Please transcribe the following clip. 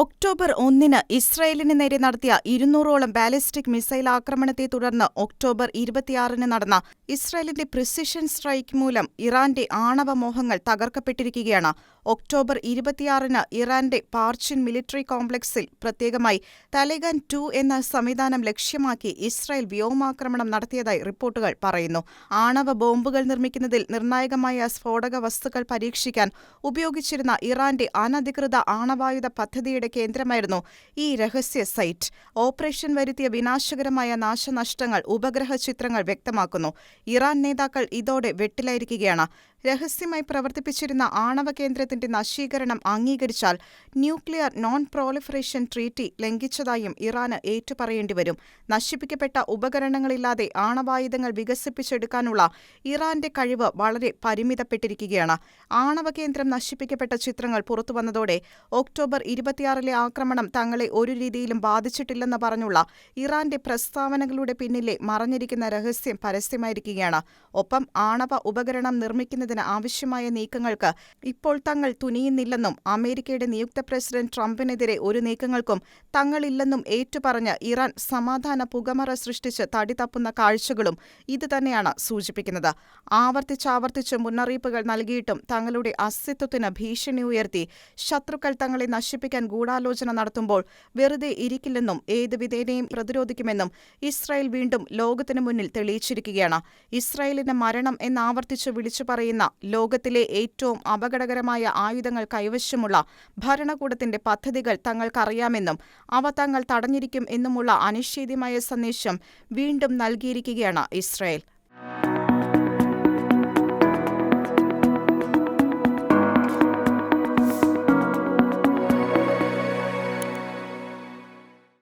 October ഒന്നിന് ഇസ്രയേലിന് നേരെ നടത്തിയ ഇരുന്നൂറോളം ബാലിസ്റ്റിക് മിസൈൽ ആക്രമണത്തെ തുടർന്ന് ഒക്ടോബർ ഇരുപത്തിയാറിന് നടന്ന ഇസ്രയേലിന്റെ പ്രിസിഷൻ സ്ട്രൈക്ക് മൂലം ഇറാന്റെ ആണവ മോഹങ്ങൾ തകർക്കപ്പെട്ടിരിക്കുകയാണ്. ഒക്ടോബർ ഇരുപത്തിയാറിന് ഇറാന്റെ പാർച്ചിൻ മിലിറ്ററി കോംപ്ലക്സിൽ പ്രത്യേകമായി തലേഗാൻ ടു എന്ന സംവിധാനം ലക്ഷ്യമാക്കി ഇസ്രായേൽ വ്യോമാക്രമണം നടത്തിയതായി റിപ്പോർട്ടുകൾ പറയുന്നു. ആണവ ബോംബുകൾ നിർമ്മിക്കുന്നതിൽ നിർണായകമായ സ്ഫോടക വസ്തുക്കൾ പരീക്ഷിക്കാൻ ഉപയോഗിച്ചിരുന്ന ഇറാന്റെ അനധികൃത ആണവായുധ പദ്ധതിയുടെ കേന്ദ്രമായിരുന്നു ഈ രഹസ്യ സൈറ്റ്. ഓപ്പറേഷൻ വരുത്തിയ വിനാശകരമായ നാശനഷ്ടങ്ങൾ ഉപഗ്രഹ ചിത്രങ്ങൾ വ്യക്തമാക്കുന്നു. ഇറാൻ നേതാക്കൾ ഇതോടെ വെട്ടിലായിരിക്കുകയാണ്. രഹസ്യമായി പ്രവർത്തിപ്പിച്ചിരുന്ന ആണവ കേന്ദ്രത്തിന്റെ നശീകരണം അംഗീകരിച്ചാൽ ന്യൂക്ലിയർ നോൺ പ്രോളിഫറേഷൻ ട്രീറ്റി ലംഘിച്ചതായും ഇറാന് ഏറ്റുപറയേണ്ടിവരും നശിപ്പിക്കപ്പെട്ട ഉപകരണങ്ങളില്ലാതെ ആണവായുധങ്ങൾ വികസിപ്പിച്ചെടുക്കാനുള്ള ഇറാന്റെ കഴിവ് വളരെ പരിമിതപ്പെട്ടിരിക്കുകയാണ്. ആണവ കേന്ദ്രം നശിപ്പിക്കപ്പെട്ട ചിത്രങ്ങൾ പുറത്തുവന്നതോടെ ഒക്ടോബർ ഇരുപത്തിയാറിലെ ആക്രമണം തങ്ങളെ ഒരു രീതിയിലും ബാധിച്ചിട്ടില്ലെന്ന് പറഞ്ഞുള്ള ഇറാന്റെ പ്രസ്താവനകളുടെ പിന്നിലെ മറഞ്ഞിരിക്കുന്ന രഹസ്യം പരസ്യമായിരിക്കുകയാണ്. ഒപ്പം ആണവ ഉപകരണം നിർമ്മിക്കുന്നതിന് ആവശ്യമായ നീക്കങ്ങൾക്ക് ഇപ്പോൾ തങ്ങൾ തുനിയുന്നില്ലെന്നും അമേരിക്കയുടെ നിയുക്ത പ്രസിഡന്റ് ട്രംപിനെതിരെ ഒരു നീക്കങ്ങൾക്കും തങ്ങളില്ലെന്നും ഏറ്റുപറഞ്ഞ് ഇറാൻ സമാധാന പുകമറ സൃഷ്ടിച്ച് തടിതപ്പുന്ന കാഴ്ചകളും ഇതുതന്നെയാണ് സൂചിപ്പിക്കുന്നത്. ആവർത്തിച്ചാവർത്തിച്ച് മുന്നറിയിപ്പുകൾ നൽകിയിട്ടും തങ്ങളുടെ അസ്തിത്വത്തിന് ഭീഷണി ഉയർത്തി ശത്രുക്കൾ തങ്ങളെ നശിപ്പിക്കാൻ ഗൂഢാലോചന നടത്തുമ്പോൾ വെറുതെ ഇരിക്കില്ലെന്നും ഏത് വിധേനയും പ്രതിരോധിക്കുമെന്നും ഇസ്രായേൽ വീണ്ടും ലോകത്തിനു മുന്നിൽ തെളിയിച്ചിരിക്കുകയാണ്. ഇസ്രായേലിന്റെ മരണം എന്നാവർത്തിച്ച് വിളിച്ചു പറയുന്ന ലോകത്തിലെ ഏറ്റവും അപകടകരമായ ആയുധങ്ങൾ കൈവശമുള്ള ഭരണകൂടത്തിന്റെ പദ്ധതികൾ തങ്ങൾക്കറിയാമെന്നും അവ തങ്ങൾ തടഞ്ഞിരിക്കും എന്നുമുള്ള അനിശ്ചിതമായ സന്ദേശം വീണ്ടും നൽകിയിരിക്കുകയാണ് ഇസ്രായേൽ.